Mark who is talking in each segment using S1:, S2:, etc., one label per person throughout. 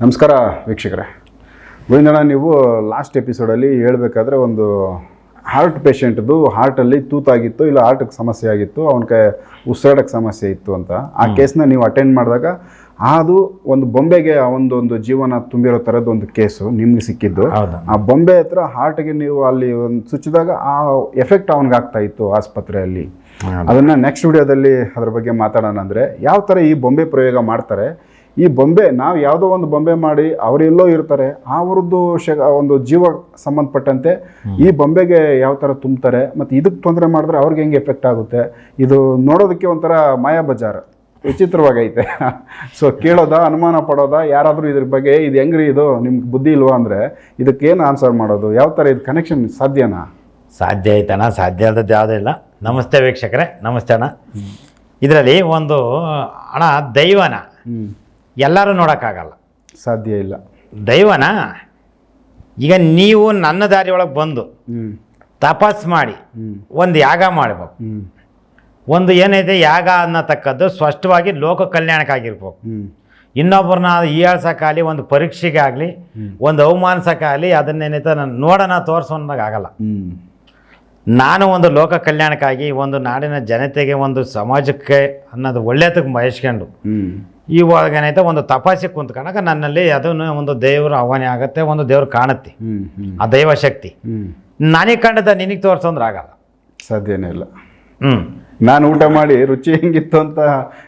S1: ನಮಸ್ಕಾರ ವೀಕ್ಷಕರೇ. ಗೋವಿಂದಣ್ಣ ನೀವು ಲಾಸ್ಟ್ ಎಪಿಸೋಡಲ್ಲಿ ಹೇಳಬೇಕಾದ್ರೆ ಒಂದು ಹಾರ್ಟ್ ಪೇಷಂಟ್ದು ಹಾರ್ಟಲ್ಲಿ ತೂತಾಗಿತ್ತು ಇಲ್ಲ ಹಾರ್ಟಿಗೆ ಸಮಸ್ಯೆ ಆಗಿತ್ತು ಅವನಿಗೆ ಉಸಿರಾಡಕ್ಕೆ ಸಮಸ್ಯೆ ಇತ್ತು ಅಂತ. ಆ ಕೇಸ್ನ ನೀವು ಅಟೆಂಡ್ ಮಾಡಿದಾಗ ಅದು ಒಂದು ಬೊಂಬೆಗೆ ಒಂದು ಒಂದು ಜೀವನ ತುಂಬಿರೋ ಥರದ್ದು ಒಂದು ಕೇಸು ನಿಮ್ಗೆ ಸಿಕ್ಕಿದ್ದು. ಆ ಬೊಂಬೆ ಹತ್ರ ಹಾರ್ಟ್ಗೆ ನೀವು ಅಲ್ಲಿ ಒಂದು ಸುಚ್ಚಿದಾಗ ಆ ಎಫೆಕ್ಟ್ ಅವನಿಗೆ ಆಗ್ತಾ ಇತ್ತು ಆಸ್ಪತ್ರೆಯಲ್ಲಿ. ಅದನ್ನ ನೆಕ್ಸ್ಟ್ ವಿಡಿಯೋದಲ್ಲಿ ಅದ್ರ ಬಗ್ಗೆ ಮಾತಾಡೋಣ ಅಂದ್ರೆ ಯಾವ ಥರ ಈ ಬೊಂಬೆ ಪ್ರಯೋಗ ಮಾಡ್ತಾರೆ ಈ ಬೊಂಬೆ ನಾವು ಯಾವುದೋ ಒಂದು ಬೊಂಬೆ ಮಾಡಿ ಅವರೆಲ್ಲೋ ಇರ್ತಾರೆ ಅವ್ರದ್ದು ಶ ಒಂದು ಜೀವ ಸಂಬಂಧಪಟ್ಟಂತೆ ಈ ಬೊಂಬೆಗೆ ಯಾವ ಥರ ತುಂಬ್ತಾರೆ ಮತ್ತು ಇದಕ್ಕೆ ತೊಂದರೆ ಮಾಡಿದ್ರೆ ಅವ್ರಿಗೆ ಹೆಂಗೆ ಎಫೆಕ್ಟ್ ಆಗುತ್ತೆ ಇದು ನೋಡೋದಕ್ಕೆ ಒಂಥರ ಮಾಯಾ ಬಜಾರ್ ವಿಚಿತ್ರವಾಗೈತೆ. ಸೊ ಕೇಳೋದಾ ಅನುಮಾನ ಪಡೋದಾ ಯಾರಾದರೂ ಇದ್ರ ಬಗ್ಗೆ ಇದು ಹೆಂಗ್ರಿ ಇದು? ನಿಮ್ಗೆ ಬುದ್ಧಿ ಇಲ್ವಾ? ಅಂದರೆ ಇದಕ್ಕೇನು ಆನ್ಸರ್ ಮಾಡೋದು? ಯಾವ ಥರ ಇದು ಕನೆಕ್ಷನ್ ಸಾಧ್ಯನಾ?
S2: ಸಾಧ್ಯ ಐತಣ್ಣ ಸಾಧ್ಯ ಅಲ್ಲದ ಯಾವುದೂ ಇಲ್ಲ. ನಮಸ್ತೆ ವೀಕ್ಷಕರೇ ನಮಸ್ತೆ ಅಣ್ಣ ಇದರಲ್ಲಿ ಒಂದು ಅಣ್ಣ ದೈವನ. ಎಲ್ಲರೂ ನೋಡೋಕ್ಕಾಗಲ್ಲ.
S1: ಸಾಧ್ಯ ಇಲ್ಲ.
S2: ದೈವನ ಈಗ ನೀವು ನನ್ನ ದಾರಿ ಒಳಗೆ ಬಂದು ತಪಸ್ ಮಾಡಿ ಒಂದು ಯಾಗ ಮಾಡಬೇಕು.
S1: ಹ್ಞೂ
S2: ಒಂದು ಏನೈತೆ ಯಾಗ ಅನ್ನತಕ್ಕದ್ದು ಸ್ಪಷ್ಟವಾಗಿ ಲೋಕ ಕಲ್ಯಾಣಕ್ಕಾಗಿರ್ಬೇಕು. ಇನ್ನೊಬ್ಬರನ್ನ ಈಳ್ಸೋಕ್ಕಾಗಲಿ ಒಂದು ಪರೀಕ್ಷೆಗಾಗಲಿ ಒಂದು ಅವಮಾನಿಸೋಕ್ಕಾಗಲಿ ಅದನ್ನೇನೈತೆ ನಾನು ನೋಡೋಣ
S1: ತೋರಿಸೋನಾಗಲ್ಲ
S2: ನಾನು ಒಂದು ಲೋಕ ಕಲ್ಯಾಣಕ್ಕಾಗಿ ಒಂದು ನಾಡಿನ ಜನತೆಗೆ ಒಂದು ಸಮಾಜಕ್ಕೆ ಅನ್ನೋದು ಒಳ್ಳೆಯದಕ್ಕೆ ಬಯಸ್ಕೊಂಡು ಇವಾಗ ಏನೈತೆ ಒಂದು ತಪಾಸಿ ಕುಂತ್ಕೊಂಡಾಗ ನನ್ನಲ್ಲಿ ಅದನ್ನು ಒಂದು ದೇವ್ರ ಆಹ್ವಾನ ಆಗುತ್ತೆ ಒಂದು ದೇವ್ರು ಕಾಣುತ್ತೆ. ಆ ದೈವ ಶಕ್ತಿ. ನನಗೆ ಕಂಡದ ನಿನಗೆ ತೋರ್ಸಂದ್ರೆ ಆಗಲ್ಲ.
S1: ಸಾಧ್ಯನೇ ಇಲ್ಲ.
S2: ಹ್ಞೂ
S1: ನಾನು ಊಟ ಮಾಡಿ ರುಚಿ ಹೆಂಗಿತ್ತು ಅಂತ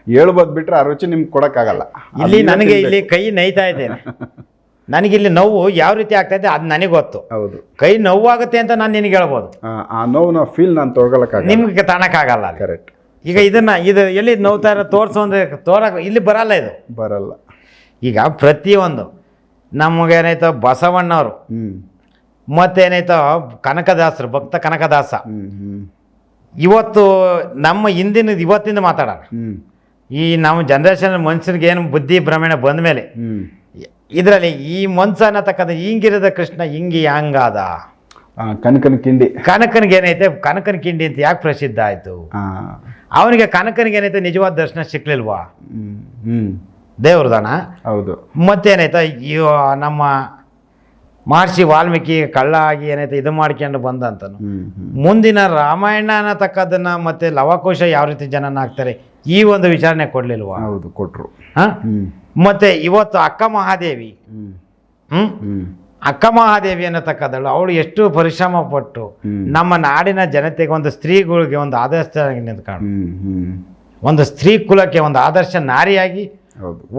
S1: ಹೇಳ್ಬೋದು ಬಿಟ್ರೆ ಆ ರುಚಿ ನಿಮ್ಗೆ ಕೊಡೋಕ್ಕಾಗಲ್ಲ.
S2: ಇಲ್ಲಿ ನನಗೆ ಇಲ್ಲಿ ಕೈ ನೈತಾ ಇದ್ದೇನೆ ನನಗಿಲ್ಲಿ ಇಲ್ಲಿ ನೋವು ಯಾವ ರೀತಿ ಆಗ್ತೈತೆ ಅದು ನನಗೆ ಗೊತ್ತು.
S1: ಹೌದು.
S2: ಕೈ ನೋವಾಗುತ್ತೆ ಅಂತ ನಾನು ನಿನಗೆ ಹೇಳ್ಬೋದು.
S1: ಆ, ನೋವು ನಾವು ಫೀಲ್ ನಾನು ತೊಗೊಳಕ್ಕಾಗಲ್ಲ
S2: ನಿಮ್ಗೆ ತಾಣಕ್ಕಾಗಲ್ಲ.
S1: ಕರೆಕ್ಟ್
S2: ಈಗ ಇದನ್ನ ಇದು ಎಲ್ಲಿ ನೋವ್ತಾ ಇರೋ ತೋರಿಸು ಅಂದ್ರೆ ಇಲ್ಲಿ ಬರಲ್ಲ ಇದು.
S1: ಬರಲ್ಲ.
S2: ಈಗ ಪ್ರತಿಯೊಂದು ನಮಗೇನಾಯ್ತು ಬಸವಣ್ಣವರು ಮತ್ತೇನಾಯ್ತು ಕನಕದಾಸರು ಭಕ್ತ ಕನಕದಾಸ.
S1: ಹ್ಞೂ ಹ್ಞೂ
S2: ಇವತ್ತು ನಮ್ಮ ಹಿಂದಿನ ಇವತ್ತಿಂದ ಮಾತಾಡೋಣ. ಈ ನಮ್ಮ ಜನ್ರೇಷನ್ ಮನುಷ್ಯನಿಗೆ ಏನು ಬುದ್ಧಿ ಭ್ರಮಣ ಬಂದ ಮೇಲೆ
S1: ಹ್ಞೂ
S2: ಇದರಲ್ಲಿ ಈ ಮನ್ಸ ಅನ್ನತಕ್ಕಂಥ ಹಿಂಗಿರದ ಕೃಷ್ಣ ಹಿಂಗಿ ಹಂಗಾದ.
S1: ಕನಕನ ಕಿಂಡಿ.
S2: ಕನಕನಿಗೆ ಏನೈತೆ? ಕನಕನ ಕಿಂಡಿ ಅಂತ ಯಾಕೆ ಪ್ರಸಿದ್ಧ ಆಯಿತು? ಅವನಿಗೆ ಕನಕನಿಗೆ ಏನೈತೆ? ನಿಜವಾದ ದರ್ಶನ ಸಿಕ್ಲಿಲ್ವಾ? ದೇವ್ರದಾನ?
S1: ಹೌದು.
S2: ಮತ್ತೇನೈತೆ? ಇವ ನಮ್ಮ ಮಹರ್ಷಿ ವಾಲ್ಮೀಕಿ ಕಳ್ಳ ಆಗಿ ಏನೈತೆ ಇದು ಮಾಡ್ಕೊಂಡು ಬಂದಂತನು.
S1: ಹ್ಞೂ ಹ್ಞೂ
S2: ಮುಂದಿನ ರಾಮಾಯಣ ಅನ್ನತಕ್ಕದನ್ನ ಮತ್ತೆ ಲವಕೋಶ ಯಾವ ರೀತಿ ಜನನ ಆಗ್ತಾರೆ ಈ ಒಂದು ವಿಚಾರಣೆ ಕೊಡ್ಲಿಲ್ವಾ?
S1: ಹೌದು ಕೊಟ್ರು.
S2: ಮತ್ತೆ ಇವತ್ತು ಅಕ್ಕ ಮಹಾದೇವಿ. ಹ್ಮ್. ಅಕ್ಕ ಮಹಾದೇವಿ ಅನ್ನತಕ್ಕದಳು ಅವಳು ಎಷ್ಟು ಪರಿಶ್ರಮ ಪಟ್ಟು ನಮ್ಮ ನಾಡಿನ ಜನತೆಗೆ ಒಂದು ಸ್ತ್ರೀಗಳಿಗೆ ಒಂದು ಆದರ್ಶ ನಿಂತ್ಕೊಂಡು ಒಂದು ಸ್ತ್ರೀ ಕುಲಕ್ಕೆ ಒಂದು ಆದರ್ಶ ನಾರಿಯಾಗಿ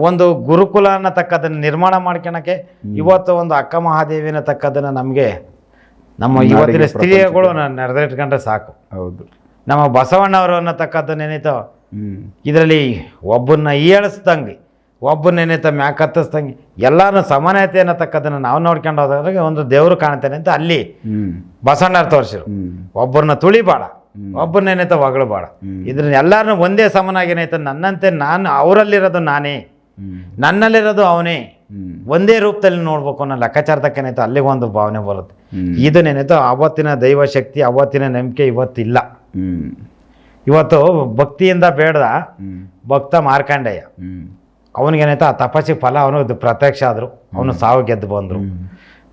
S2: ಒಂದು ಗುರುಕುಲ ಅನ್ನತಕ್ಕದನ್ನು ನಿರ್ಮಾಣ ಮಾಡ್ಕೊಳಕ್ಕೆ ಇವತ್ತು ಒಂದು ಅಕ್ಕ ಮಹಾದೇವಿ ಅನ್ನತಕ್ಕದನ್ನು ನಮಗೆ ನಮ್ಮ ಇವತ್ತಿನ ಸ್ತ್ರೀಯಗಳು ನೆರೆದಿಟ್ಕೊಂಡ್ರೆ ಸಾಕು.
S1: ಹೌದು.
S2: ನಮ್ಮ ಬಸವಣ್ಣವರು ಅನ್ನತಕ್ಕದ್ದನ್ನ ಏನೈತೋ
S1: ಹ್ಞೂ
S2: ಇದರಲ್ಲಿ ಒಬ್ಬನ್ನ ಏಳಿಸ್ದಂಗೆ ಒಬ್ಬನೇನೈತ ಯಾಕೆ ಕತ್ತಿಸ್ದಂಗೆ ಎಲ್ಲಾನು ಸಮಾನತೆ ಅನ್ನತಕ್ಕದನ್ನು ನಾವು ನೋಡ್ಕೊಂಡು ಹೋದಾಗ ಒಂದು ದೇವರು ಕಾಣ್ತಾನೆ ಅಂತ ಅಲ್ಲಿ ಬಸಣ್ಣರು ತೋರಿಸಿರು. ಒಬ್ಬರನ್ನ ತುಳಿಬೇಡ ಒಬ್ಬರನ್ನೇನೈತ ಒಗಳು
S1: ಹ್ಮ್.
S2: ಇದ್ರನ್ನ ಎಲ್ಲಾರನ್ನೂ ಒಂದೇ ಸಮನಾಗಿ ಏನೈತೆ ನನ್ನಂತೆ ನಾನು ಅವರಲ್ಲಿರೋದು ನಾನೇ. ನನ್ನಲ್ಲಿರೋದು ಅವನೇ. ಒಂದೇ ರೂಪದಲ್ಲಿ ನೋಡ್ಬೇಕು ಅನ್ನೋ ಲೆಕ್ಕಾಚಾರದಕ್ಕೇನೈತೆ ಅಲ್ಲಿಗೆ ಒಂದು ಭಾವನೆ ಬರುತ್ತೆ. ಇದನ್ನೇನೈತೋ ಅವತ್ತಿನ ದೈವ ಶಕ್ತಿ ಅವತ್ತಿನ ನಂಬಿಕೆ ಇವತ್ತಿಲ್ಲ. ಇವತ್ತು ಭಕ್ತಿಯಿಂದ ಬೇಡ್ದ ಭಕ್ತ ಮಾರ್ಕಂಡಯ್ಯ. ಅವನಿಗೇನೈತೆ ಆ ತಪಸ್ಸಿಗೆ ಫಲ ಅವನು ಪ್ರತ್ಯಕ್ಷ ಆದರು ಅವನು ಸಾವು ಗೆದ್ದು ಬಂದರು.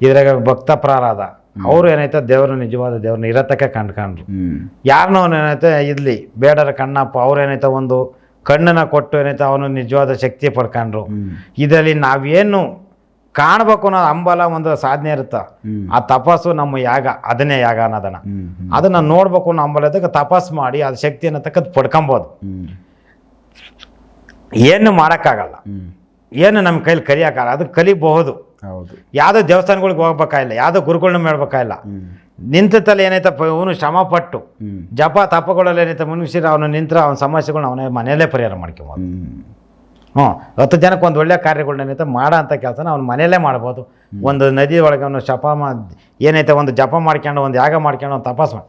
S2: ಇದ್ರಾಗ ಭಕ್ತ ಪ್ರಾರಾಧ ಅವರು ಏನೈತೆ ದೇವ್ರ ನಿಜವಾದ ದೇವ್ರನ್ನ ಇರತಕ್ಕೆ ಕಂಡ್ಕೊಂಡ್ರು. ಅವನು ಏನೈತೆ ಇದ್ಲಿ ಬೇಡರ ಕಣ್ಣಪ್ಪ ಅವ್ರು ಏನೈತೆ ಒಂದು ಕಣ್ಣನ್ನು ಕೊಟ್ಟು ಏನೈತೆ ಅವನು ನಿಜವಾದ ಶಕ್ತಿ ಪಡ್ಕೊಂಡ್ರು. ಇದರಲ್ಲಿ ನಾವೇನು ಕಾಣಬೇಕು ಅನ್ನೋ ಅಂಬಲ ಒಂದು ಸಾಧನೆ ಇರುತ್ತ. ಆ ತಪಸ್ಸು ನಮ್ಮ ಯಾಗ ಅದನ್ನೇ ಯಾಗ ಅನ್ನೋದನ್ನ. ಅದನ್ನ ನೋಡ್ಬೇಕು ಅನ್ನೋ ಅಂಬಲ ತಪಸ್ ಮಾಡಿ ಅದು ಶಕ್ತಿ ಅನ್ನತಕ್ಕದ್ದು ಪಡ್ಕೊಬೋದು. ಏನು ಮಾಡೋಕ್ಕಾಗಲ್ಲ ಏನು ನಮ್ಮ ಕೈಲಿ ಕಲಿಯೋಕ್ಕಾಗಲ್ಲ ಅದು ಕಲಿಬಹುದು.
S1: ಹೌದು.
S2: ಯಾವುದೋ ದೇವಸ್ಥಾನಗಳಿಗೆ ಹೋಗ್ಬೇಕಾಗಿಲ್ಲ ಯಾವುದೋ ಗುರುಗಳನ್ನ ಮಾಡ್ಬೇಕಾಗಿಲ್ಲ ನಿಂತಲ್ಲಿ ತಲೆ ಏನೈತಪ್ಪ ಇವನು ಶ್ರಮ ಪಟ್ಟು
S1: ಹ್ಞೂ
S2: ಜಪ ತಪಗಳಲ್ಲಿ ಏನೈತೆ ಮನುಷ್ಯರು ಅವನು ನಿಂತರ ಅವನ ಸಮಸ್ಯೆಗಳನ್ನ ಅವನೇ ಮನೆಯಲ್ಲೇ ಪರಿಹಾರ ಮಾಡ್ಕೊಬೋದು.
S1: ಹ್ಞೂ.
S2: ಹತ್ತು ಜನಕ್ಕೆ ಒಂದು ಒಳ್ಳೆ ಕಾರ್ಯಗಳನ್ನ ಏನೈತೆ ಮಾಡೋ ಅಂಥ ಕೆಲಸನ ಅವ್ನು ಮನೆಯಲ್ಲೇ ಮಾಡ್ಬೋದು. ಒಂದು ನದಿ ಒಳಗೆ ಅವನು ಶಪ ಮಾ ಏನೈತೆ ಒಂದು ಜಪ ಮಾಡ್ಕೊಂಡು ಒಂದು ಯಾಗ ಮಾಡ್ಕೊಂಡು ಒಂದು ತಪಾಸ್ ಮಾಡಿ